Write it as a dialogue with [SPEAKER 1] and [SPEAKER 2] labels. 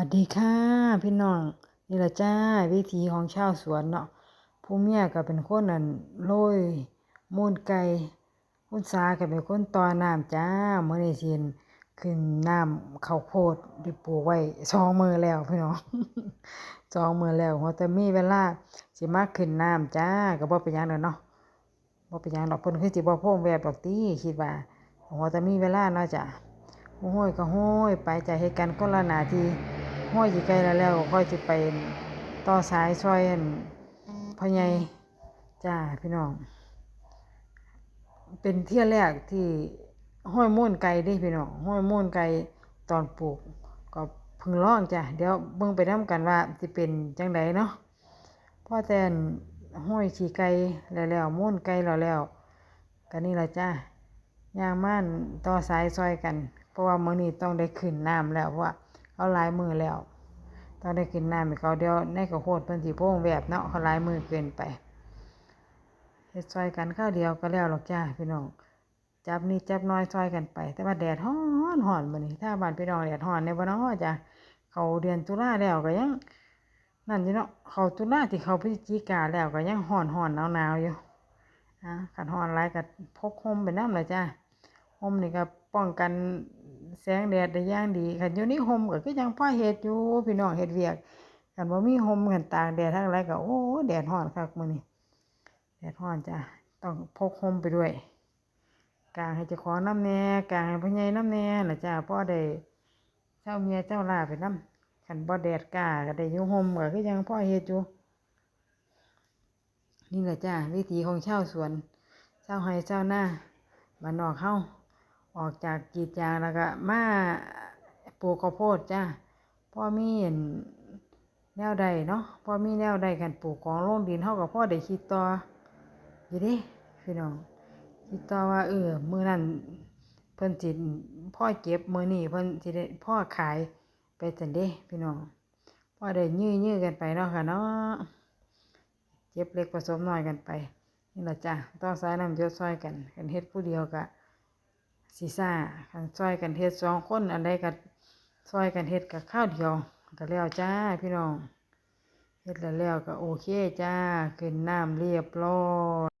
[SPEAKER 1] วัสดีค่ะพี่น้องนี่ละจ้าวิถีของชาวสวนเนาะผู้เมียก็เป็นคนนั่นโรยมูลไก่คุณสาก็เป็นคนต่อน้ำจ้าเมื้อนี้สิขึ้นน้ำข้าวโพดที่ปลูกไว้สองมือแล้วพี่น้องสองมือแล้วหัวแต่มีเวลาสิมาขึ้นน้ำจ้าก็บ่เป็นหยังดอเนาะบ่เป็นหยังดอกเพิ่นคือสิบ่โพงแวบดอกติคิดว่าหัวแต่มีเวลาเนาะจ้ะโอ้ยก็โห้ยไปจะเฮ็ดกันคนละหนาที ห้อยสิไกลแล้วแล้วค่อยสิไปต่อสายซอยอันพ่อใหญ่จ้าพี่น้อง เป็นเที่ยแรกที่ห้อยมูนไก่เด้พี่น้องห้อยมูนไก่ตอนปลูก ก็พิ่งลองจ้ะเดี๋ยวเบิ่งไปนํกันว่าสิเป็นจังไดเนาะพ่อแตนห้อยขี้ไก่แล้วแล้วมูนไก่แล้วแล้วก็นี่ละจ้าย่างม่านต่อสายซอยกัน เพราะว่ามื้อนี้ต้องได้ขึ้นน้ำแล้วเพราะว่า เขาหลายมือแล้วต้องได้ขึ้นน้ำให้เขาเดียวในกระโหดเพิ่นสิโพงแวบเนาะเขาหลายมือเกินไปเฮ็ดซอยกันข้าวเดียวก็แล้วหรอกจ้าพี่น้องจับนิดจับน้อยซอยกันไป แต่ว่าแดดร้อนร้อนมื้อนี้ถ้าบ้านพี่น้องแดดร้อนในบ่เนาะจ้ะเขาเดือนตุลาแล้วก็ยังนั่นอยู่เนาะเขาตุลาที่เขาพฤศจิกาแล้วก็ยังร้อนร้อนหนาวๆอยู่อะขันหอนหลายกับพกห่มไปน้ำเลยจ้าห่มนี่ก็ป้องกัน แสงแดดได้ย่างดีขันอยู่นี่ห่มก็คือยังพ่อเฮ็ดอยู่พี่น้องเฮ็ดเวียกขันบ่มีห่มขันตากแดดทั้งหลายก็โอ้แดดร้อนคักมื้อนี้แดดร้อนจ้าต้องพกห่มไปด้วยกางให้เจ้าของน้ำแน่กางให้พ่อใหญ่น้ำแน่ล่ะจ้าพ่อได้เจ้าเมียเจ้าลาไปน้ำขันบ่แดดกาก็ได้อยู่ห่มก็คือยังพ่อเฮ็ดอยู่นี่แหละจ้าวิถีของชาวสวนชาวไร่ชาวนาบ้านนอกเฮา ออกจากกรีดยางแล้วก็มาปลูกข้าวโพดจ้าพ่อมีเห็นแนวใดเนาะพ่อมีแนวใดกันปลูกของลงดินเฮาก็พ่อได้คิดต่ออยู่ดิพี่น้องคิดต่อว่าเออมื้อนั้นเพิ่นสิตพ่อเก็บมือนี้เพิ่นสิได้พ่อขายไปจังเด้พี่น้องพ่อได้ยื้อๆกันไปเนาะค่ะเนาะเจ็บเล็กผสมน้อยกันไปนี่แหละจ้ะต้องสายน้ำเยอะซอยกันกันเฮ็ดผู้เดียวกะ สีซ่ากันซอยกันเฮ็ดสองคนอันใดก็ซอยกันเฮ็ดกับข้าวเดียวก็แล้วจ้าพี่น้องเฮ็ดแล้วแล้วก็โอเคจ้าขึ้นน้ำเรียบร้อย